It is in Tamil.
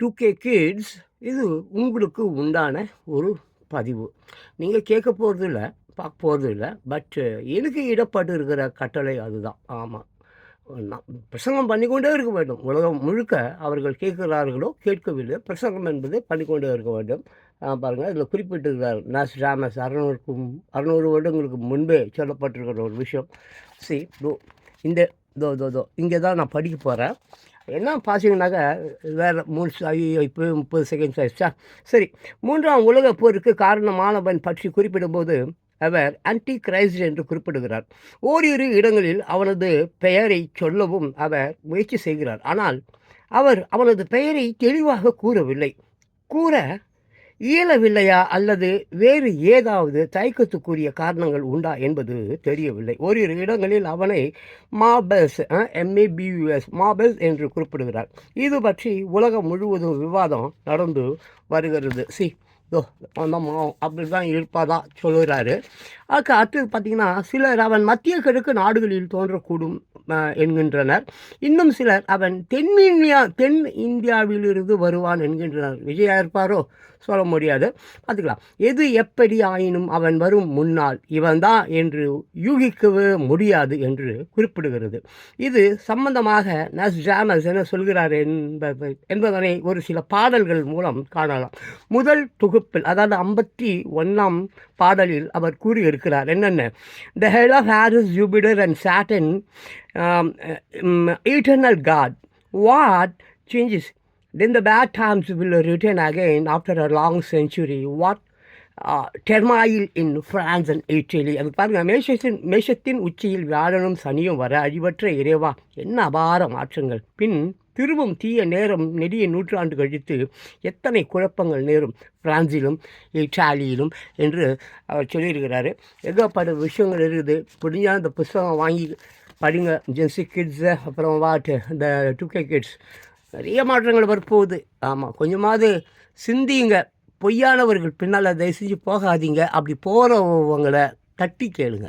டூ கே கிட்ஸ் இது உங்களுக்கு உண்டான ஒரு பதிவு. நீங்கள் கேட்க போகிறது இல்லை பார்க்க போகிறது இல்லை பட் எனக்கு இடப்பட்டு இருக்கிற கட்டளை அதுதான். ஆமாம் நான் பிரசங்கம் பண்ணிக்கொண்டே இருக்க வேண்டும். உலகம் முழுக்க அவர்கள் கேட்கிறார்களோ கேட்கவில்லை பிரசங்கம் என்பது பண்ணிக்கொண்டே இருக்க வேண்டும். பாருங்கள் இதில் குறிப்பிட்டிருக்கிறார். நாஸ் ராமஸ் அறநூறுக்கும் அறநூறு வருடங்களுக்கு முன்பே சொல்லப்பட்டிருக்கிற ஒரு விஷயம். சி இந்த தோ தோ தோ இங்கே தான் நான் படிக்க போகிறேன் என்ன பார்த்தீங்கன்னாக்கா வேறு மூணு ஐயோ இப்போ முப்பது செகண்ட்ஸ் ஆயிடுச்சா? சரி மூன்றாம் உலக போருக்கு காரணமானவன் பற்றி குறிப்பிடும்போது அவர் ஆன்டி கிரைஸ்ட் என்று குறிப்பிடுகிறார். ஓரிரு இடங்களில் அவனது பெயரை சொல்லவும் அவர் முயற்சி செய்கிறார். ஆனால் அவர் அவனது பெயரை தெளிவாக கூறவில்லை. கூற இயலவில்லையா அல்லது வேறு ஏதாவது தயக்கத்துக்குரிய காரணங்கள் உண்டா என்பது தெரியவில்லை. ஓரிரு இடங்களில் அவனை மாபெல்ஸ் எம்ஏபியூஎஸ் மாபெல்ஸ் என்று குறிப்பிடுகிறார். இது பற்றி உலகம் முழுவதும் விவாதம் நடந்து வருகிறது. சி. தோ அப்படி தான் இருப்பதா சொல்லுகிறாரு. அதுக்கு அடுத்தது பார்த்திங்கன்னா சிலர் அவன் மத்திய கிழக்கு நாடுகளில் தோன்றக்கூடும் என்கின்றனர். இன்னும் சிலர் அவன் தென்னிந்தியா தென் இந்தியாவிலிருந்து வருவான் என்கின்றனர். விஜயா இருப்பாரோ? சொல்ல முடியாது. பார்த்துக்கலாம். எது எப்படி ஆயினும் அவன் வரும் முன்னால் இவன்தான் என்று யூகிக்கவே முடியாது என்று குறிப்பிடுகிறது. இது சம்பந்தமாக நஸ் ஜாமஸ் என்ன சொல்கிறார் என்பது என்பதனை ஒரு சில பாடல்கள் மூலம் காணலாம். முதல் வகுப்பில் அதாவது ஐம்பத்தி ஒன்றாம் பாடலில் அவர் கூறியிருக்கிறார். என்னென்ன? The head of Aries Jupiter and Saturn eternal God what changes then the bad times will return again after a long century. What turmoil in France and Italy அது பாருங்க மேஷத்தின் மேஷத்தின் உச்சியில் வியாழனும் சனியும் வர அழிவற்ற இறைவா. என்ன அபார மாற்றங்கள். பின் திரும்பும் தீய நேரம் நெடிய நூற்றாண்டு கழித்து எத்தனை குழப்பங்கள் நேரும் பிரான்சிலும் இட்டாலியிலும் என்று அவர் சொல்லியிருக்கிறாரு. ஏகப்பட்ட விஷயங்கள் இருக்குது. முடிஞ்சால் அந்த புஸ்தகம் வாங்கி படிங்க. ஜென்சி கிட்ஸு அப்புறம் வாட் இந்த டூ கே கிட்ஸ் நிறைய மாற்றங்கள் வரப்போகுது. ஆமாம் கொஞ்சமாவது சிந்திங்க. பொய்யானவர்கள் பின்னால் தயவு செஞ்சு போகாதீங்க. அப்படி போகிறவங்களை தட்டி கேளுங்க.